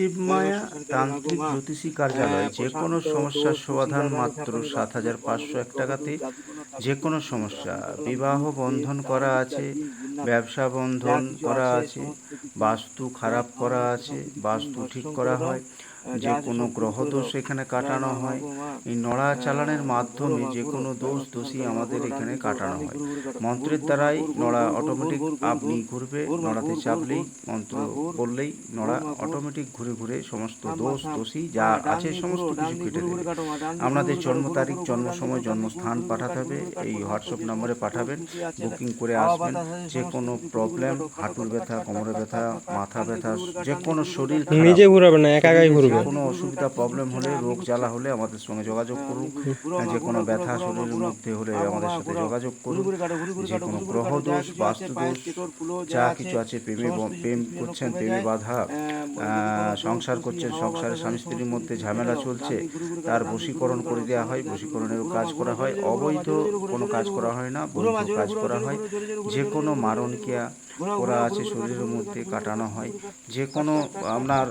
শিবমায়া তান্ত্রিক জ্যোতিষী কার্যালয় যে কোনো সমস্যার সমাধান মাত্র সাত হাজার পাঁচশো এক টাকাতে যে কোনো সমস্যা, বিবাহ বন্ধন করা আছে, ব্যবসা বন্ধন করা আছে, বাস্তু খারাপ করা আছে, বাস্তু ঠিক করা হয় যে কোনো গ্রহদোষ এখানে কাটানো হয়, এই নড়া চালানের মাধ্যমে যে কোনো দোষ, দোষী আমাদের এখানে কাটানো হয়। মন্ত্রের দ্বারাই নড়া অটোমেটিক আপনি ঘুরবে, নড়াতে চাপলেই, মন্ত্র বললেই নড়া অটোমেটিক ঘুরে ঘুরে সমস্ত দোষ, দোষী যা আছে, সমস্ত কিছু কেটে দেবে। আপনাদের জন্ম তারিখ, জন্ম সময়, জন্মস্থান পাঠাতে হবে এই হোয়াটসঅ্যাপ নম্বরে পাঠাবেন বুকিং করে আসবেন যে কোনো প্রবলেম হাঁটুর ব্যথা কোমরে ব্যথা মাথা ব্যথা যে কোনো শরীর নিজে ঘুরাবে না একা একাই ঘুরবে? কোনো অসুবিধা প্রবলেম হলে রোগ জ্বালা হলে আমাদের সঙ্গে যোগাযোগ করুন। যে কোনো ব্যথা শরীরের মধ্যে হলে আমাদের সাথে যোগাযোগ করুন। যে কোনো গ্রহ দোষ বাস্তু দোষ যা কিছু আছে প্রেমে প্রেম করছেন প্রেমে বাধা সংসার করছেন সংসারে স্বামী স্ত্রীর মধ্যে ঝামেলা চলছে তার বশীকরণ করে দেওয়া হয় বশীকরণের কাজ করা হয় অবৈধ কোনো কাজ করা হয় না বন্ধু কাজ করা হয়। যে কোনো মারণ ক্রিয়া করা আছে শরীরের মধ্যে কাটানো হয় যে কোনো আপনার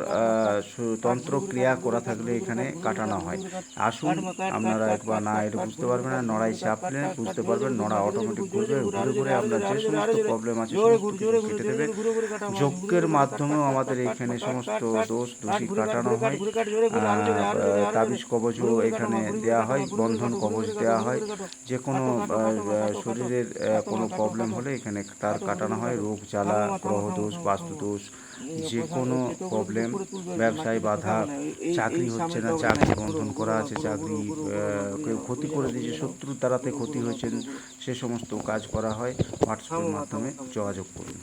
তন্ত্র ক্রিয়া করা থাকলে এখানে কাটানো হয় আসুন আপনারা একবার না এটা বুঝতে পারবেন না নড়াই চাপলে বুঝতে পারবেন নড়া অটোমেটিক ঘুরবে ঘুরে ঘুরে আপনার যে সমস্ত প্রবলেম আছে কেটে দেবে যজ্ঞের মাধ্যমেও আমাদের এখানে সমস্ত দোষ দোষী কাটানো হয় তাবিজ কবচও এখানে দেওয়া হয় বন্ধন কবচ দেওয়া হয় যে কোনো শরীরের কোনো প্রবলেম হলে এখানে তার কাটানো হয় রোগ জ্বালা গ্রহ দোষ বাস্তু দোষ যে কোনো প্রবলেম ব্যবসায় বাধা চাকরি হচ্ছে না চাকরি বন্ধন করা আছে চাকরি কেউ ক্ষতি করে দিয়েছে শত্রুর দ্বারাতে ক্ষতি হয়েছেন সে সমস্ত কাজ করা হয় হোয়াটসঅ্যাপের মাধ্যমে যোগাযোগ করুন।